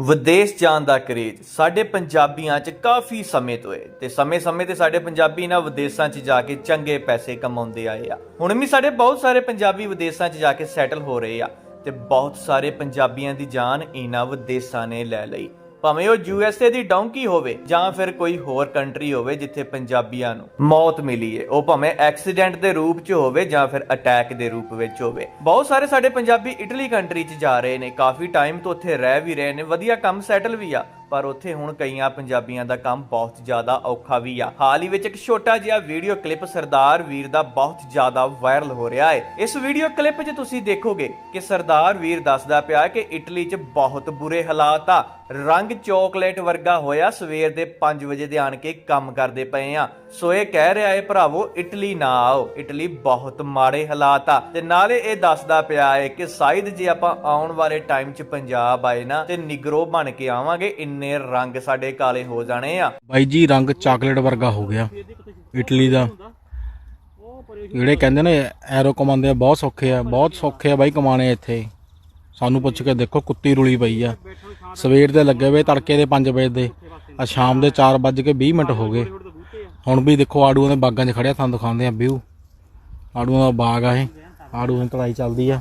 ਵਿਦੇਸ਼ ਜਾਣ ਦਾ ਕਰੇਜ ਸਾਡੇ ਪੰਜਾਬੀਆਂ 'ਚ ਕਾਫੀ ਸਮੇਂ ਤੋਂ ਹੈ ਤੇ ਸਮੇਂ-ਸਮੇਂ ਤੇ ਸਾਡੇ ਪੰਜਾਬੀ ਨਾ ਵਿਦੇਸ਼ਾਂ 'ਚ ਜਾ ਕੇ ਚੰਗੇ ਪੈਸੇ ਕਮਾਉਂਦੇ ਆਏ ਆ। ਹੁਣ ਵੀ ਸਾਡੇ ਬਹੁਤ ਸਾਰੇ ਪੰਜਾਬੀ ਵਿਦੇਸ਼ਾਂ 'ਚ ਜਾ ਕੇ ਸੈਟਲ ਹੋ ਰਹੇ ਆ ਤੇ ਬਹੁਤ ਸਾਰੇ ਪੰਜਾਬੀਆਂ ਦੀ ਜਾਨ ਇਹਨਾਂ ਵਿਦੇਸ਼ਾਂ ਨੇ ਲੈ ਲਈ। ਭਾਵੇਂ ਉਹ ਯੂਐਸਏ ਦੀ ਡੌਂਕੀ ਹੋਵੇ ਜਾਂ ਫਿਰ ਕੋਈ ਹੋਰ ਕੰਟਰੀ ਹੋਵੇ ਜਿੱਥੇ ਪੰਜਾਬੀਆਂ ਨੂੰ ਮੌਤ ਮਿਲੀ ਹੈ ਉਹ ਭਾਵੇਂ ਐਕਸੀਡੈਂਟ ਦੇ ਰੂਪ 'ਚ ਹੋਵੇ ਜਾਂ ਫਿਰ ਅਟੈਕ ਦੇ ਰੂਪ ਵਿੱਚ ਹੋਵੇ। ਬਹੁਤ ਸਾਰੇ ਸਾਡੇ ਪੰਜਾਬੀ ਇਟਲੀ ਕੰਟਰੀ 'ਚ ਜਾ ਰਹੇ ਨੇ। ਕਾਫੀ ਟਾਈਮ ਤੋਂ ਉੱਥੇ ਰਹਿ ਵੀ ਰਹੇ ਨੇ। ਵਧੀਆ ਕੰਮ ਸੈਟਲ ਵੀ ਆ। ਪਰ ਉੱਥੇ ਹੁਣ ਕਈਆਂ ਪੰਜਾਬੀਆਂ ਦਾ ਕੰਮ ਬਹੁਤ ਜ਼ਿਆਦਾ ਔਖਾ ਵੀ ਆ। ਹਾਲ ਹੀ ਵਿੱਚ ਇੱਕ ਛੋਟਾ ਜਿਹਾ ਵੀਡੀਓ ਕਲਿੱਪ ਸਰਦਾਰ ਵੀਰ ਦਾ ਬਹੁਤ ਜ਼ਿਆਦਾ ਵਾਇਰਲ ਹੋ ਰਿਹਾ ਹੈ ਇਸ ਵੀਡੀਓ ਕਲਿੱਪ 'ਚ ਤੁਸੀਂ ਦੇਖੋਗੇ ਕਿ ਸਰਦਾਰ ਵੀਰ ਦੱਸਦਾ ਪਿਆ ਕਿ ਇਟਲੀ 'ਚ ਬਹੁਤ ਬੁਰੇ ਹਾਲਾਤ ਆ। ਰੰਗ ਚਾਕਲੇਟ ਵਰਗਾ ਹੋਇਆ, ਸਵੇਰ ਦੇ 5 ਵਜੇ ਦੇ ਆਣ ਕੇ ਕੰਮ ਕਰਦੇ ਪਏ ਆ। ਸੋ ਇਹ ਕਹਿ ਰਿਹਾ ਏ, ਭਰਾਵੋ, ਇਟਲੀ ਨਾ ਆਓ। ਇਟਲੀ ਬਹੁਤ ਮਾੜੇ ਹਾਲਾਤ ਆ। ਤੇ ਨਾਲੇ ਇਹ ਦੱਸਦਾ ਪਿਆ ਏ ਕਿ ਸ਼ਾਇਦ ਜੇ ਆਪਾਂ ਆਉਣ ਵਾਲੇ ਟਾਈਮ 'ਚ ਪੰਜਾਬ ਆਏ ਨਾ, ਤੇ ਨਿਗਰੋ ਬਣ ਕੇ ਆਵਾਂਗੇ, ਇੰਨੇ ਰੰਗ ਸਾਡੇ ਕਾਲੇ ਹੋ ਜਾਣੇ ਆ। ਬਾਈ ਜੀ, ਰੰਗ ਚਾਕਲੇਟ ਵਰਗਾ ਹੋ ਗਿਆ। ਇਟਲੀ ਦਾ। ਜਿਹੜੇ ਕਹਿੰਦੇ ਨੇ, ਐਰੋ ਕਮਾਉਂਦੇ ਆ, ਬਹੁਤ ਸੌਖੇ ਆ, ਬਹੁਤ ਸੌਖੇ ਆ ਬਾਈ ਕਮਾਣੇ ਇੱਥੇ। ਸਾਨੂੰ ਪੁੱਛ ਕੇ ਦੇਖੋ, ਕੁੱਤੀ ਰੁਲੀ ਪਈ ਆ। ਸਵੇਰ ਦੇ ਲੱਗੇ ਹੋਏ ਤੜਕੇ ਦੇ 5 ਵਜੇ ਦੇ, ਆ ਸ਼ਾਮ ਦੇ 4 ਵੱਜ ਕੇ 20 ਮਿੰਟ ਹੋ ਗਏ। ਹੁਣ ਵੀ ਦੇਖੋ, ਆੜੂਆਂ ਦੇ ਬਾਗਾਂ 'ਚ ਖੜਿਆ ਤੁਹਾਨੂੰ ਦਿਖਾਉਂਦੇ ਆ ਵਿਊ ਆੜੂਆਂ ਦਾ ਬਾਗ ਆ ਇਹ। ਆੜੂਆਂ ਦੀ ਕੜਾਈ ਚੱਲਦੀ ਆ।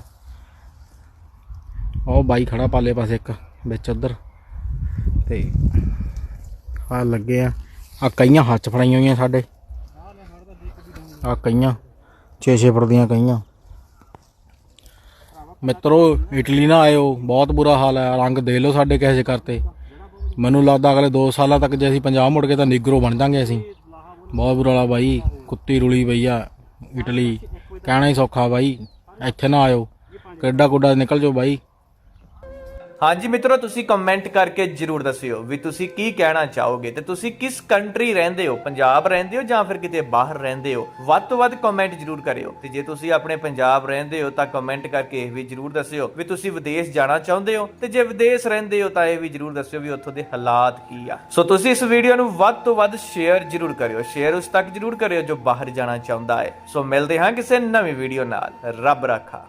ਉਹ ਬਾਈ ਖੜਾ ਪਾਲੇ ਪਾਸੇ ਇੱਕ, ਵਿੱਚ ਉਧਰ। ਤੇ ਆ ਲੱਗੇ ਆ। ਆ ਕਈਆਂ ਹੱਥ ਫੜਾਈਆਂ ਹੋਈਆਂ ਸਾਡੇ। ਆ ਕਈਆਂ 6-6 ਫੁੱਟ ਦੀਆਂ ਕਈਆਂ। ਮਿੱਤਰੋ, ਇਟਲੀ ਨਾ ਆਇਓ, ਬਹੁਤ ਬੁਰਾ ਹਾਲ ਹੈ ਰੰਗ ਦੇ ਲਓ ਸਾਡੇ ਕਿਸੇ ਜਿਹੇ ਕਰਤੇ। ਮੈਨੂੰ ਲੱਗਦਾ ਅਗਲੇ 2 ਸਾਲਾਂ ਤੱਕ ਜੇ ਅਸੀਂ ਪੰਜਾਬ ਮੁੜ ਕੇ ਤਾਂ ਨਿਗਰੋ ਬਣ ਜਾਾਂਗੇ ਅਸੀਂ। ਬਹੁਤ ਬੁਰਾ ਹਾਲ ਬਾਈ, ਕੁੱਤੀ ਰੁਲੀ ਪਈ ਆ ਇਟਲੀ। ਕਹਿਣਾ ਹੀ ਸੌਖਾ ਬਾਈ, ਇੱਥੇ ਨਾ ਆਇਓ। ਕਿੱਡਾ ਕੁੱਡਾ ਨਿਕਲ ਜਾਓ ਬਾਈ। ਹਾਂਜੀ ਮਿੱਤਰੋ, ਤੁਸੀਂ ਕਮੈਂਟ ਕਰਕੇ ਜਰੂਰ ਦੱਸਿਓ ਵੀ ਤੁਸੀਂ ਕੀ ਕਹਿਣਾ ਚਾਹੋਗੇ ਤੇ ਤੁਸੀਂ ਕਿਸ ਕੰਟਰੀ ਰਹਿੰਦੇ ਹੋ? ਪੰਜਾਬ ਰਹਿੰਦੇ ਹੋ ਜਾਂ ਫਿਰ ਕਿਤੇ ਬਾਹਰ ਰਹਿੰਦੇ ਹੋ? ਵੱਧ ਤੋਂ ਵੱਧ ਕਮੈਂਟ ਜਰੂਰ ਕਰਿਓ ਤੇ ਜੇ ਤੁਸੀਂ ਆਪਣੇ ਪੰਜਾਬ ਰਹਿੰਦੇ ਹੋ ਤਾਂ ਕਮੈਂਟ ਕਰਕੇ ਇਹ ਵੀ ਜਰੂਰ ਦੱਸਿਓ ਵੀ ਤੁਸੀਂ ਵਿਦੇਸ਼ ਜਾਣਾ ਚਾਹੁੰਦੇ ਹੋ ਤੇ ਜੇ ਵਿਦੇਸ਼ ਰਹਿੰਦੇ ਹੋ ਤਾਂ ਇਹ ਵੀ ਜਰੂਰ ਦੱਸਿਓ ਵੀ ਉੱਥੋਂ ਦੇ ਹਾਲਾਤ ਕੀ ਆ। ਸੋ ਤੁਸੀਂ ਇਸ ਵੀਡੀਓ ਨੂੰ ਵੱਧ ਤੋਂ ਵੱਧ ਸ਼ੇਅਰ ਜਰੂਰ ਕਰਿਓ ਸ਼ੇਅਰ ਉਸ ਤੱਕ ਜਰੂਰ ਕਰਿਓ ਜੋ ਬਾਹਰ ਜਾਣਾ ਚਾਹੁੰਦਾ ਹੈ। ਸੋ ਮਿਲਦੇ ਹਾਂ ਕਿਸੇ ਨਵੀਂ ਵੀਡੀਓ ਨਾਲ। ਰੱਬ ਰਾਖਾ।